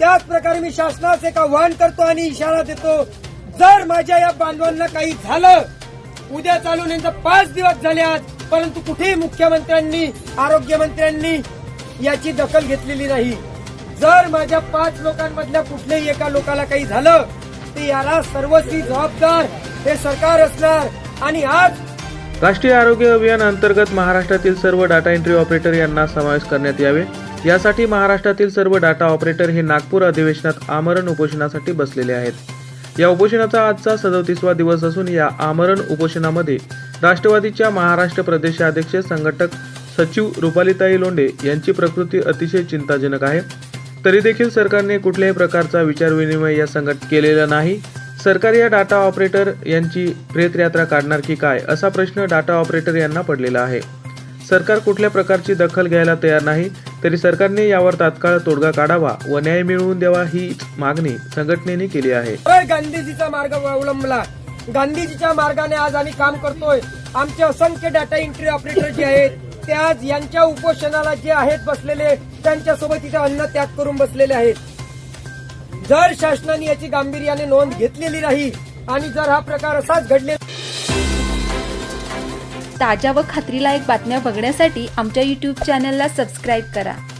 त्याच प्रकारे मी शासनास एक आव्हान करतो आणि इशारा देतो. जर माझ्या या बांधवांना काही झालं उद्या चालून यांचा पाच दिवस झाले आज परंतु कुठेही मुख्यमंत्र्यांनी आरोग्यमंत्र्यांनी याची दखल घेतलेली नाही. जर माझ्या पाच लोकांमधल्या कुठल्याही एका लोकाला काही झालं तर याला सर्वस्वी जबाबदार हे सरकार असणार. आणि आज राष्ट्रीय आरोग्य अभियान अंतर्गत महाराष्ट्रातील सर्व डाटा एंट्री ऑपरेटर यांना समावेश करण्यात यावे. यासाठी महाराष्ट्रातील सर्व डाटा ऑपरेटर हे नागपूर अधिवेशनात आमरण उपोषणासाठी बसलेले आहेत. या उपोषणाचा आजचा सदोतीसवा दिवस असून या आमरण उपोषणामध्ये राष्ट्रवादीच्या महाराष्ट्र प्रदेशाध्यक्ष संघटक सचिव रुपालीताई लोंढे यांची प्रकृती अतिशय चिंताजनक आहे. तरी देखील सरकारने कुठल्याही प्रकारचा विचारविनिमय या संघट केलेला नाही. सरकार या डाटा ऑपरेटर यांची प्रेतयात्रा काढणार की काय असा प्रश्न डाटा ऑपरेटर यांना पडलेला आहे. सरकार कुठल्या प्रकारची दखल घ्यायला तयार नाही तरी सरकारने यावर तात्काळ तोडगा काढावा व न्याय मिळवून द्यावा ही मागणी संघटनेने केली आहे. गांधीजीचा मार्ग अवलंबला. गांधीजीच्या मार्गाने आज आम्ही काम करतोय. आमचे असंख्य डाटा एंट्री ऑपरेटर जे आहेत ते आज यांच्या उपोषणाला जे आहेत बसलेले त्यांच्यासोबत इथे अन्न त्याग करून बसलेले आहेत. जर शासनाने याची गांभीर्याने नोंद घेतलेली नाही आणि जर हा प्रकार असाच घडले ताज्या व खात्रीलायक बातम्या बघण्यासाठी आमच्या यूट्यूब चॅनलला सबस्क्राईब करा.